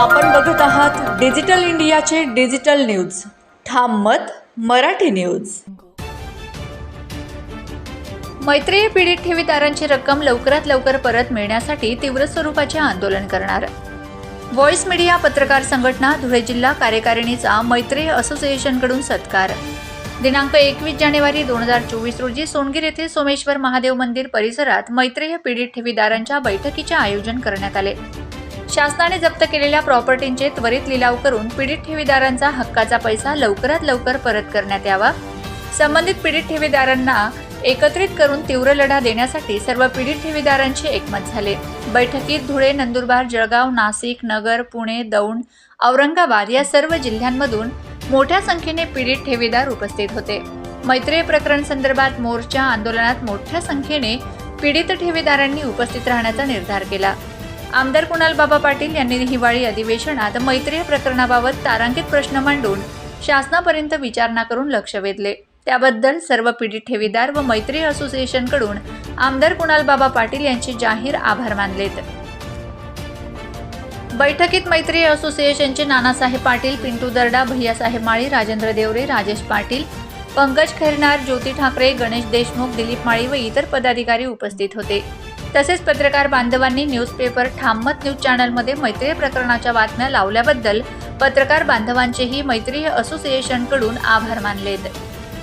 आपण बघत आहात डिजिटल इंडियाचे डिजिटल न्यूज. ठाम मत मराठी न्यूज. मैत्रीय पीडित ठेवीदारांची रक्कम लवकरात लवकर परत मिळण्यासाठी तीव्र स्वरूपाचे आंदोलन करणार. व्हॉइस मीडिया पत्रकार संघटना धुळे जिल्हा कार्यकारिणीचा मैत्रीय असोसिएशनकडून सत्कार. दिनांक एकवीस जानेवारी दोन हजार चोवीस रोजी सोनगीर येथे सोमेश्वर महादेव मंदिर परिसरात मैत्रेय पीडित ठेवीदारांच्या बैठकीचे आयोजन करण्यात आले. शासनाने जप्त केलेल्या प्रॉपर्टींचे त्वरित लिलाव करून पीडित ठेवीदारांचा हक्काचा पैसा लवकरात लवकर परत करण्यात यावा. संबंधित पीडित ठेवीदारांना एकत्रित करून तीव्र लढा देण्यासाठी सर्व पीडित ठेवीदारांचे एकमत झाले. बैठकीत धुळे नंदुरबार जळगाव नाशिक नगर पुणे दौंड औरंगाबाद या सर्व जिल्ह्यांमधून मोठ्या संख्येने पीडित ठेवीदार उपस्थित होते. मैत्रीय प्रकरण संदर्भात मोर्चा आंदोलनात मोठ्या संख्येने पीडित ठेवीदारांनी उपस्थित राहण्याचा निर्धार केला. आमदार कुणाल बाबा पाटील यांनी हिवाळी अधिवेशनात मैत्रीय प्रकरणाबाबत तारांकित प्रश्न मांडून शासनापर्यंत विचारणा करून लक्ष वेधले. त्याबद्दल सर्व पीडित ठेवीदार व मैत्री असोसिएशनकडून आमदार कुणाल बाबा पाटील यांचे जाहीर आभार मानलेत. बैठकीत मैत्री असोसिएशनचे नानासाहेब पाटील पिंटू दर्डा भैयासाहेब माळी राजेंद्र देवरे राजेश पाटील पंकज खैरनार ज्योती ठाकरे गणेश देशमुख दिलीप माळी व इतर पदाधिकारी उपस्थित होते. तसेच पत्रकार बांधवांनी न्यूजपेपर ठाममत न्यूज चॅनलमध्ये मैत्री प्रकरणाच्या बातम्या लावल्याबद्दल पत्रकार बांधवांचेही मैत्री असोसिएशनकडून आभार मानलेत.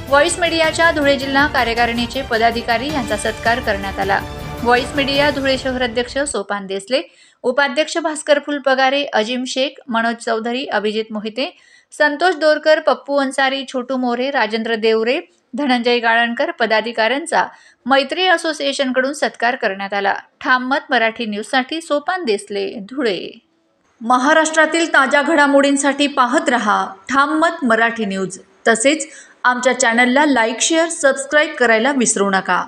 व्हॉइस मीडियाच्या धुळे जिल्हा कार्यकारिणीचे पदाधिकारी यांचा सत्कार करण्यात आला. व्हॉइस मीडिया धुळे शहर अध्यक्ष सोपान देसले उपाध्यक्ष भास्कर फुलपगारे अजिम शेख मनोज चौधरी अभिजित मोहिते संतोष दोरकर पप्पू अन्सारी छोटू मोरे राजेंद्र देवरे धनंजय गाळणकर पदाधिकाऱ्यांचा मैत्री असोसिएशनकडून सत्कार करण्यात आला. ठाम मत मराठी न्यूजसाठी सोपान देसले धुळे. महाराष्ट्रातील ताज्या घडामोडींसाठी पाहत रहा ठाम मत मराठी न्यूज. तसेच आमच्या चॅनलला लाईक शेअर सबस्क्राईब करायला विसरू नका.